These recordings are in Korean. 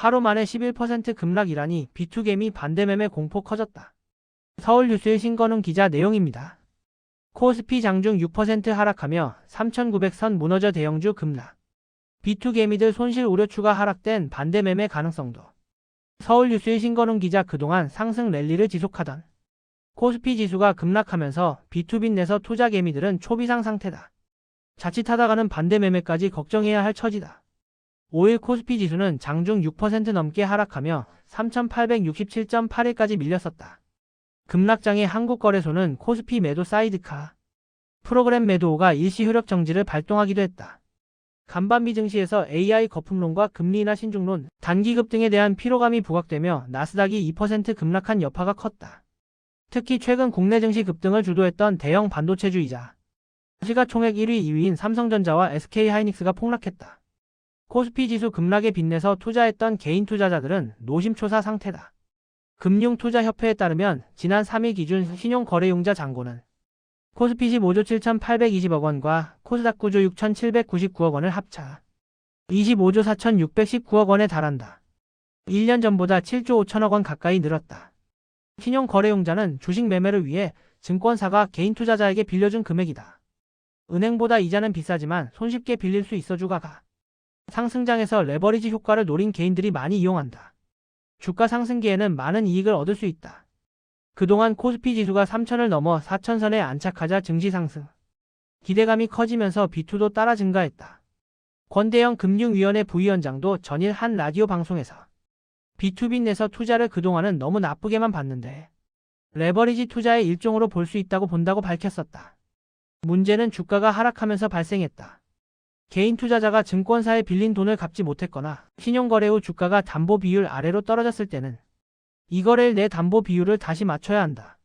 하루 만에 11% 급락이라니 비투게임이 반대매매 공포 커졌다. 서울뉴스의 신건웅 기자 내용입니다. 코스피 장중 6% 하락하며 3,900선 무너져 대형주 급락. 비투게임이들 손실 우려 추가 하락된 반대매매 가능성도. 서울뉴스의 신건웅 기자 그동안 상승 랠리를 지속하던 코스피 지수가 급락하면서 비투빈 내서 투자 개미들은 초비상 상태다. 자칫하다가는 반대 매매까지 걱정해야 할 처지다. 5일 코스피 지수는 장중 6% 넘게 하락하며 3,867.81까지 밀렸었다. 급락장의 한국거래소는 코스피 매도 사이드카 프로그램 매도가 일시 효력 정지를 발동하기도 했다. 간밤미 증시에서 AI 거품론과 금리 인하 신중론, 단기 급 등에 대한 피로감이 부각되며 나스닥이 2% 급락한 여파가 컸다. 특히 최근 국내 증시 급등을 주도했던 대형 반도체주이자 시가 총액 1위, 2위인 삼성전자와 SK하이닉스가 폭락했다. 코스피 지수 급락에 빚내서 투자했던 개인 투자자들은 노심초사 상태다. 금융투자협회에 따르면 지난 3일 기준 신용거래용자 잔고는 코스피 15조 7,820억 원과 코스닥 9조 6,799억 원을 합차 25조 4,619억 원에 달한다. 1년 전보다 7조 5천억 원 가까이 늘었다. 신용거래용자는 주식 매매를 위해 증권사가 개인 투자자에게 빌려준 금액이다. 은행보다 이자는 비싸지만 손쉽게 빌릴 수 있어 주가가 상승장에서 레버리지 효과를 노린 개인들이 많이 이용한다. 주가 상승기에는 많은 이익을 얻을 수 있다. 그동안 코스피 지수가 3천을 넘어 4천선에 안착하자 증시 상승. 기대감이 커지면서 비투도 따라 증가했다. 권대영 금융위원회 부위원장도 전일 한 라디오 방송에서 비투빈 내서 투자를 그동안은 너무 나쁘게만 봤는데 레버리지 투자의 일종으로 볼 수 있다고 본다고 밝혔었다. 문제는 주가가 하락하면서 발생했다. 개인 투자자가 증권사에 빌린 돈을 갚지 못했거나 신용거래 후 주가가 담보 비율 아래로 떨어졌을 때는 이 거래일 내 담보 비율을 다시 맞춰야 한다.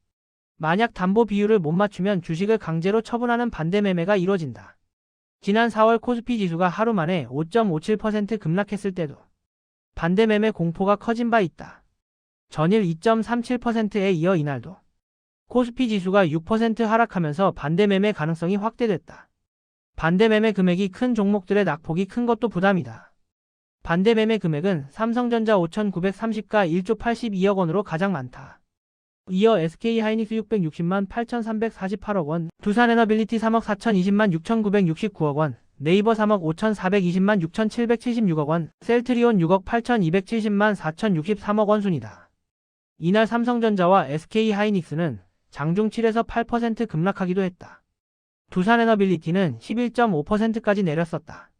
만약 담보 비율을 못 맞추면 주식을 강제로 처분하는 반대 매매가 이뤄진다. 지난 4월 코스피 지수가 하루 만에 5.57% 급락했을 때도 반대 매매 공포가 커진 바 있다. 전일 2.37%에 이어 이날도 코스피 지수가 6% 하락하면서 반대 매매 가능성이 확대됐다. 반대 매매 금액이 큰 종목들의 낙폭이 큰 것도 부담이다. 반대 매매 금액은 삼성전자 5,930가 1조 82억 원으로 가장 많다. 이어 SK하이닉스 660만 8,348억 원, 두산에너빌리티 3억 4,020만 6,969억 원, 네이버 3억 5,420만 6,776억 원, 셀트리온 6억 8,270만 4,063억 원 순이다. 이날 삼성전자와 SK하이닉스는 장중 7에서 8% 급락하기도 했다. 두산에너빌리티는 11.5%까지 내렸었다.